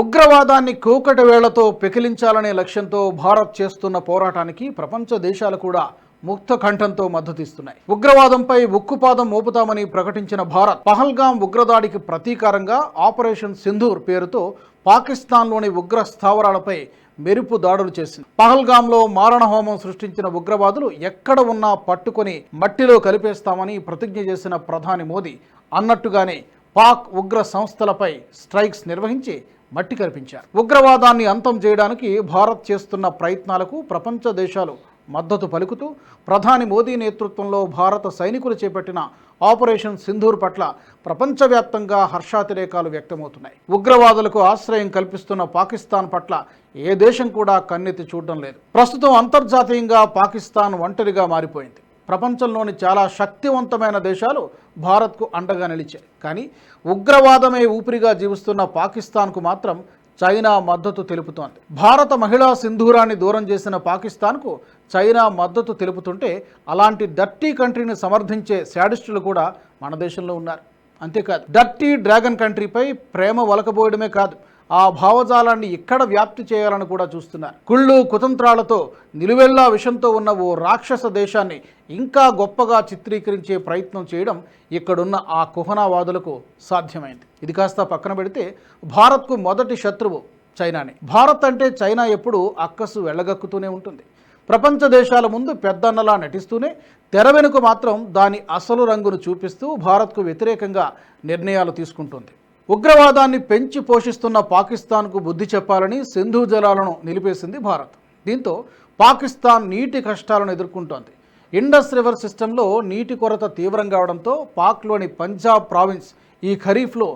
ఉగ్రవాదాన్ని కూకటి వేళ్ళతో పెకిలించాలనే లక్ష్యంతో భారత్ చేస్తున్న పోరాటానికి ప్రపంచ దేశాలు కూడా ముక్త కంఠంతో మద్దతిస్తున్నాయి ఉగ్రవాదంపై ఉక్కుపాదం మోపుతామని ప్రకటించిన భారత్ పహల్గాం ఉగ్రదాడికి ప్రతీకారంగా ఆపరేషన్ సింధూర్ పేరుతో పాకిస్తాన్లోని ఉగ్ర స్థావరాలపై మెరుపు దాడులు చేసింది. పహల్గాంలో మారణ హోమం సృష్టించిన ఉగ్రవాదులు ఎక్కడ ఉన్నా పట్టుకొని మట్టిలో కలిపేస్తామని ప్రతిజ్ఞ చేసిన ప్రధాని మోదీ అన్నట్టుగానే పాక్ ఉగ్ర సంస్థలపై స్ట్రైక్స్ నిర్వహించి మట్టి కల్పించారు ఉగ్రవాదాన్ని అంతం చేయడానికి భారత్ చేస్తున్న ప్రయత్నాలకు ప్రపంచ దేశాలు మద్దతు పలుకుతూ ప్రధాని మోదీ నేతృత్వంలో భారత సైనికులు చేపట్టిన ఆపరేషన్ సింధూర్ పట్ల ప్రపంచవ్యాప్తంగా హర్షాతిరేకాలు వ్యక్తమవుతున్నాయి. ఉగ్రవాదులకు ఆశ్రయం కల్పిస్తున్న పాకిస్తాన్ పట్ల ఏ దేశం కూడా కన్నెత్తి చూడడం లేదు. ప్రస్తుతం అంతర్జాతీయంగా పాకిస్తాన్ ఒంటరిగా మారిపోయింది. ప్రపంచంలోని చాలా శక్తివంతమైన దేశాలు భారత్కు అండగా నిలిచాయి. కానీ ఉగ్రవాదమే ఊపిరిగా జీవిస్తున్న పాకిస్తాన్కు మాత్రం చైనా మద్దతు తెలుపుతోంది. భారత మహిళా సింధూరాన్ని దూరం చేసిన పాకిస్తాన్కు చైనా మద్దతు తెలుపుతుంటే అలాంటి డర్టీ కంట్రీని సమర్థించే శాడిస్టులు కూడా మన దేశంలో ఉన్నారు. అంతేకాదు డర్టీ డ్రాగన్ కంట్రీపై ప్రేమ వలకబోయడమే కాదు ఆ భావజాలాన్ని ఇక్కడ వ్యాప్తి చేయాలని కూడా చూస్తున్నారు. కుళ్ళు కుతంత్రాలతో నిలువెల్లా విషంతో ఉన్న ఓ రాక్షస దేశాన్ని ఇంకా గొప్పగా చిత్రీకరించే ప్రయత్నం చేయడం ఇక్కడున్న ఆ కుహనావాదులకు సాధ్యమైంది. ఇది కాస్త పక్కన పెడితే భారత్కు మొదటి శత్రువు చైనానే. భారత్ అంటే చైనా ఎప్పుడూ అక్కసు వెళ్ళగక్కుతూనే ఉంటుంది. ప్రపంచ దేశాల ముందు పెద్దన్నలా నటిస్తూనే తెర వెనుక మాత్రం దాని అసలు రంగును చూపిస్తూ భారత్కు వ్యతిరేకంగా నిర్ణయాలు తీసుకుంటుంది. ఉగ్రవాదాన్ని పెంచి పోషిస్తున్న పాకిస్తాన్కు బుద్ధి చెప్పాలని సింధు జలాలను నిలిపేసింది భారత్. దీంతో పాకిస్తాన్ నీటి కష్టాలను ఎదుర్కొంటోంది. ఇండస్ రివర్ సిస్టంలో నీటి కొరత తీవ్రం కావడంతో పాక్లోని పంజాబ్ ప్రావిన్స్ ఈ ఖరీఫ్లో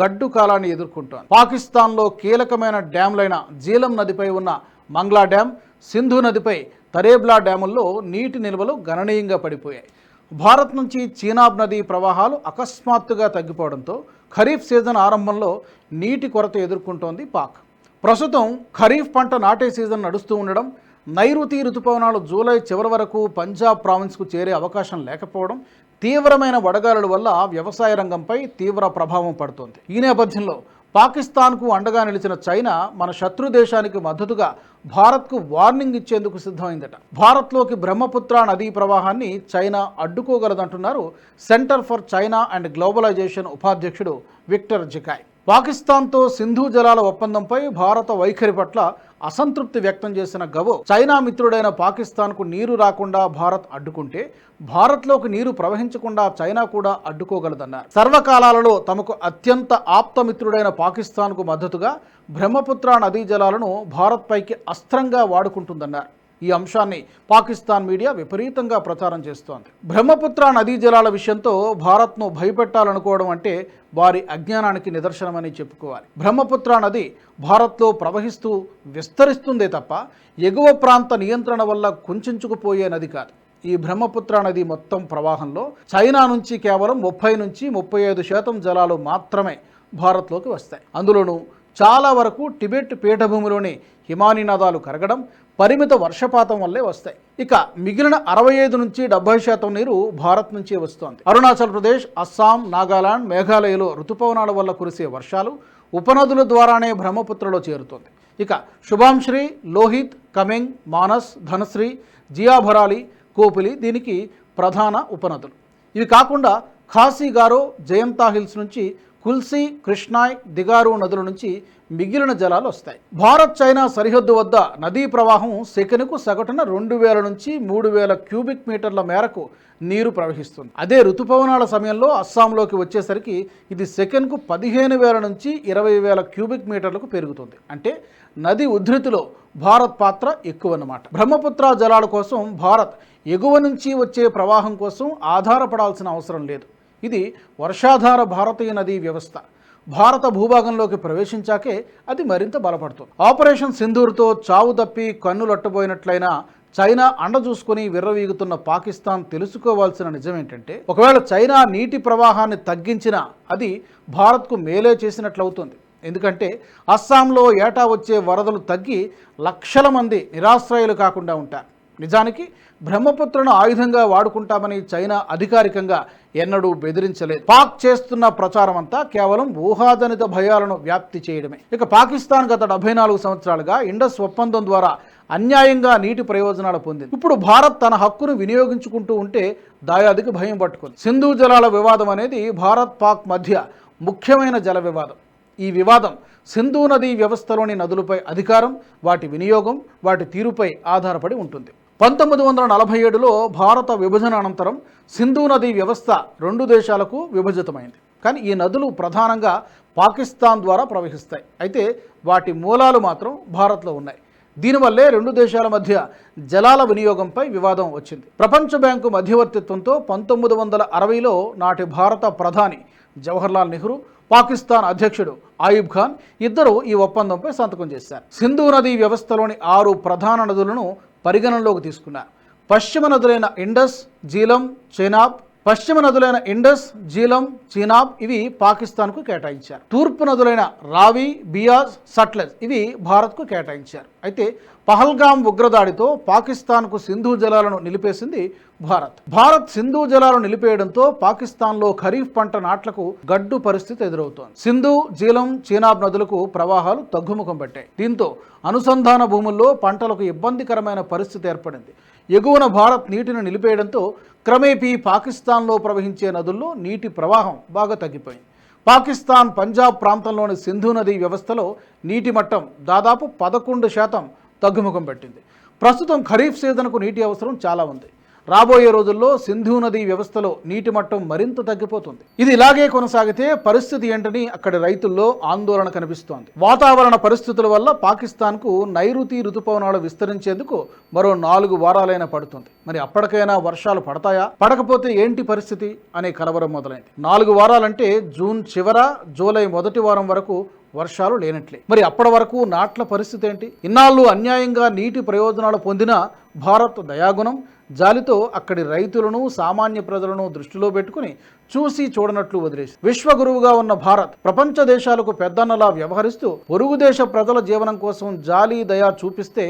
గడ్డు కాలాన్ని ఎదుర్కొంటోంది. పాకిస్తాన్లో కీలకమైన డ్యాంలైన జీలం నదిపై ఉన్న మంగ్లా డ్యాం సింధు నదిపై తరేబ్లా డ్యాముల్లో నీటి నిల్వలు గణనీయంగా పడిపోయాయి. భారత్ నుంచి చీనాబ్ నదీ ప్రవాహాలు అకస్మాత్తుగా తగ్గిపోవడంతో ఖరీఫ్ సీజన్ ఆరంభంలో నీటి కొరత ఎదుర్కొంటోంది పాక్. ప్రస్తుతం ఖరీఫ్ పంట నాటే సీజన్ నడుస్తూ ఉండడం నైరుతి ఋతుపవనాలు జూలై చివరి వరకు పంజాబ్ ప్రావిన్స్కు చేరే అవకాశం లేకపోవడం తీవ్రమైన వడగాలుల వల్ల వ్యవసాయ రంగంపై తీవ్ర ప్రభావం పడుతోంది. ఈ నేపథ్యంలో పాకిస్తాన్కు అండగా నిలిచిన చైనా మన శత్రు దేశానికి మద్దతుగా భారత్కు వార్నింగ్ ఇచ్చేందుకు సిద్ధమైందట. భారత్లోకి బ్రహ్మపుత్ర నదీ ప్రవాహాన్ని China అడ్డుకోగలదంటున్నారు centre for China and globalization ఉపాధ్యక్షుడు విక్టర్ జికాయ్ పాకిస్తాన్తో సింధు జలాల ఒప్పందంపై భారత వైఖరి పట్ల అసంతృప్తి వ్యక్తం చేసిన గవో చైనా మిత్రుడైన పాకిస్తాన్కు నీరు రాకుండా భారత్ అడ్డుకుంటే భారత్లోకి నీరు ప్రవహించకుండా చైనా కూడా అడ్డుకోగలదన్నారు. సర్వకాలాలలో తమకు అత్యంత ఆప్తమిత్రుడైన పాకిస్తాన్కు మద్దతుగా బ్రహ్మపుత్ర నదీ జలాలను భారత్పైకి అస్త్రంగా వాడుకుంటుందన్నారు. ఈ అంశాన్ని పాకిస్తాన్ మీడియా విపరీతంగా ప్రచారం చేస్తోంది. బ్రహ్మపుత్ర నదీ జలాల విషయంతో భారత్ను భయపెట్టాలనుకోవడం అంటే వారి అజ్ఞానానికి నిదర్శనమని చెప్పుకోవాలి. బ్రహ్మపుత్ర నది భారత్లో ప్రవహిస్తూ విస్తరిస్తుందే తప్ప ఎగువ ప్రాంత నియంత్రణ వల్ల కుంచుకుపోయే నది కాదు. ఈ బ్రహ్మపుత్ర నది మొత్తం ప్రవాహంలో చైనా నుంచి కేవలం ముప్పై నుంచి ముప్పై ఐదు శాతం జలాలు మాత్రమే భారత్లోకి వస్తాయి. అందులోనూ చాలా వరకు టిబెట్ పీఠభూమిలోని హిమానీనాదాలు కరగడం పరిమిత వర్షపాతం వల్లే వస్తాయి. ఇక మిగిలిన అరవై ఐదు నుంచి డెబ్బై శాతం నీరు భారత్ నుంచే వస్తోంది. అరుణాచల్ ప్రదేశ్ అస్సాం నాగాలాండ్ మేఘాలయలో ఋతుపవనాల వల్ల కురిసే వర్షాలు ఉపనదుల ద్వారానే బ్రహ్మపుత్రలో చేరుతోంది. ఇక శుభాంశ్రీ లోహిత్ కమెంగ్ మానస్ ధనశ్రీ జియాభరాలి కోపిలి దీనికి ప్రధాన ఉపనదులు. ఇవి కాకుండా ఖాసీగారో జయంతా హిల్స్ నుంచి కుల్సీ కృష్ణాయ్ దిగారు నదుల నుంచి మిగిలిన జలాలు వస్తాయి. భారత్ చైనా సరిహద్దు వద్ద నదీ ప్రవాహం సెకనుకు సగటున రెండు వేల నుంచి మూడు వేల క్యూబిక్ మీటర్ల మేరకు నీరు ప్రవహిస్తుంది. అదే ఋతుపవనాల సమయంలో అస్సాంలోకి వచ్చేసరికి ఇది సెకన్కు పదిహేను వేల నుంచి ఇరవై వేల క్యూబిక్ మీటర్లకు పెరుగుతుంది. అంటే నది ఉధృతిలో భారత్ పాత్ర ఎక్కువన్నమాట. బ్రహ్మపుత్ర జలాల కోసం భారత్ ఎగువ నుంచి వచ్చే ప్రవాహం కోసం ఆధారపడాల్సిన అవసరం లేదు. ఇది వర్షాధార భారతీయ నదీ వ్యవస్థ. భారత భూభాగంలోకి ప్రవేశించాకే అది మరింత బలపడుతుంది. ఆపరేషన్ సింధూర్తో చావు తప్పి కన్నులట్టబోయినట్లయినా చైనా అండ చూసుకొని విర్రవీగుతున్న పాకిస్తాన్ తెలుసుకోవాల్సిన నిజం ఏంటంటే ఒకవేళ చైనా నీటి ప్రవాహాన్ని తగ్గించినా అది భారత్కు మేలే చేసినట్లవుతుంది. ఎందుకంటే అస్సాంలో ఏటా వచ్చే వరదలు తగ్గి లక్షల మంది నిరాశ్రయులు కాకుండా ఉంటారు. నిజానికి బ్రహ్మపుత్రను ఆయుధంగా వాడుకుంటామని చైనా అధికారికంగా ఎన్నడూ బెదిరించలేదు. పాక్ చేస్తున్న ప్రచారం అంతా కేవలం ఊహాజనిత భయాలను వ్యాప్తి చేయడమే. ఇక పాకిస్తాన్ గత డెబ్బై నాలుగు సంవత్సరాలుగా ఇండస్ ఒప్పందం ద్వారా అన్యాయంగా నీటి ప్రయోజనాలు పొందింది. ఇప్పుడు భారత్ తన హక్కును వినియోగించుకుంటూ ఉంటే దాయాదికి భయం పట్టుకుంది. సింధు జలాల వివాదం అనేది భారత్ పాక్ మధ్య ముఖ్యమైన జల వివాదం. ఈ వివాదం సింధు నదీ వ్యవస్థలోని నదులపై అధికారం వాటి వినియోగం వాటి తీరుపై ఆధారపడి ఉంటుంది. పంతొమ్మిది వందల నలభై ఏడులో భారత విభజన అనంతరం సింధు నదీ వ్యవస్థ రెండు దేశాలకు విభజితమైంది. కానీ ఈ నదులు ప్రధానంగా పాకిస్తాన్ ద్వారా ప్రవహిస్తాయి. అయితే వాటి మూలాలు మాత్రం భారత్లో ఉన్నాయి. దీనివల్లే రెండు దేశాల మధ్య జలాల వినియోగంపై వివాదం వచ్చింది. ప్రపంచ బ్యాంకు మధ్యవర్తిత్వంతో పంతొమ్మిది వందల అరవైలో నాటి భారత ప్రధాని జవహర్లాల్ నెహ్రూ పాకిస్తాన్ అధ్యక్షుడు ఆయిబ్ ఖాన్ ఇద్దరు ఈ ఒప్పందంపై సంతకం చేశారు. సింధు నదీ వ్యవస్థలోని ఆరు ప్రధాన నదులను పరిగణనలోకి తీసుకున్నారు పశ్చిమ నదులైన ఇండస్ జీలం చెనాబ్ పశ్చిమ నదులైన ఇండస్ జీలం చీనాబ్ ఇవి పాకిస్తాన్కు కేటాయించారు. తూర్పు నదులైన రావి బియాజ్ సట్లెజ్ ఇవి భారత్కు కేటాయించారు. అయితే పహల్గాం ఉగ్రదాడితో పాకిస్తాన్కు సింధు జలాలను నిలిపేసింది భారత్. భారత్ సింధు జలాలను నిలిపేయడంతో పాకిస్తాన్లో ఖరీఫ్ పంట నాట్లకు గడ్డు పరిస్థితి ఎదురవుతోంది. సింధు జీలం చీనాబ్ నదులకు ప్రవాహాలు తగ్గుముఖం పట్టాయి. దీంతో అనుసంధాన భూముల్లో పంటలకు ఇబ్బందికరమైన పరిస్థితి ఏర్పడింది. ఎగువన భారత్ నీటిని నిలిపేయడంతో క్రమేపీ పాకిస్తాన్లో ప్రవహించే నదుల్లో నీటి ప్రవాహం బాగా తగ్గిపోయింది. పాకిస్తాన్ పంజాబ్ ప్రాంతంలోని సింధు నదీ వ్యవస్థలో నీటి మట్టం దాదాపు పదకొండు శాతం తగ్గుముఖం పెట్టింది. ప్రస్తుతం ఖరీఫ్ సీజన్కు నీటి అవసరం చాలా ఉంది. రాబోయే రోజుల్లో సింధు నదీ వ్యవస్థలో నీటి మట్టం మరింత తగ్గిపోతుంది. ఇది ఇలాగే కొనసాగితే పరిస్థితి ఏంటని అక్కడి రైతుల్లో ఆందోళన కనిపిస్తోంది. వాతావరణ పరిస్థితుల వల్ల పాకిస్తాన్కు నైరుతి ఋతుపవనాలు విస్తరించేందుకు మరో నాలుగు వారాలైనా పడుతుంది. మరి అప్పటికైనా వర్షాలు పడతాయా? పడకపోతే ఏంటి పరిస్థితి? అనే కలవరం మొదలైంది. నాలుగు వారాలంటే జూన్ చివర జూలై మొదటి వారం వరకు వర్షాలు లేనట్లే. మరి అప్పటి వరకు నాట్ల పరిస్థితి ఏంటి? ఇన్నాళ్ళు అన్యాయంగా నీటి ప్రయోజనాలు పొందిన భారత్ దయాగుణం జాలితో అక్కడి రైతులను సామాన్య ప్రజలను దృష్టిలో పెట్టుకుని చూసి చూడనట్లు వదిలేసి. విశ్వగురువుగా ఉన్న భారత్ ప్రపంచ దేశాలకు పెద్దన్నలా వ్యవహరిస్తూ పొరుగు దేశ ప్రజల జీవనం కోసం జాలి దయా చూపిస్తే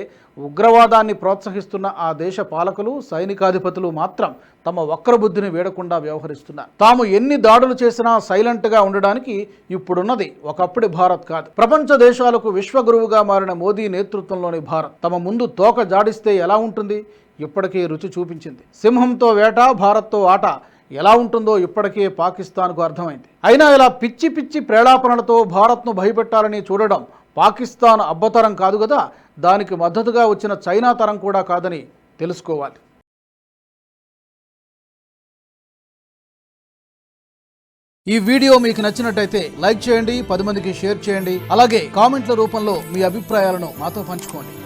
ఉగ్రవాదాన్ని ప్రోత్సహిస్తున్న ఆ దేశ పాలకులు సైనికాధిపతులు మాత్రం తమ వక్రబుద్ధిని వేడకుండా వ్యవహరిస్తున్నారు. తాము ఎన్ని దాడులు చేసినా సైలెంట్గా ఉండడానికి ఇప్పుడున్నది ఒకప్పటి భారత్ కాదు. ప్రపంచ దేశాలకు విశ్వగురువుగా మారిన మోదీ నేతృత్వంలోని భారత్ తమ ముందు తోక జాడిస్తే ఎలా ఉంటుంది? ఇప్పటికే రుచి చూపించింది. సింహంతో వేట భారత్తో ఆట ఎలా ఉంటుందో ఇప్పటికే పాకిస్తాన్కు అర్థమైంది. అయినా ఇలా పిచ్చి పిచ్చి ప్రేలాపనలతో భారత్ను భయపెట్టాలని చూడడం పాకిస్తాన్ అబ్బతరం కాదు కదా? దానికి మద్దతుగా వచ్చిన చైనా తరం కూడా కాదని తెలుసుకోవాలి. ఈ వీడియో మీకు నచ్చినట్టయితే లైక్ చేయండి పది మందికి షేర్ చేయండి అలాగే కామెంట్ల రూపంలో మీ అభిప్రాయాలను మాతో పంచుకోండి.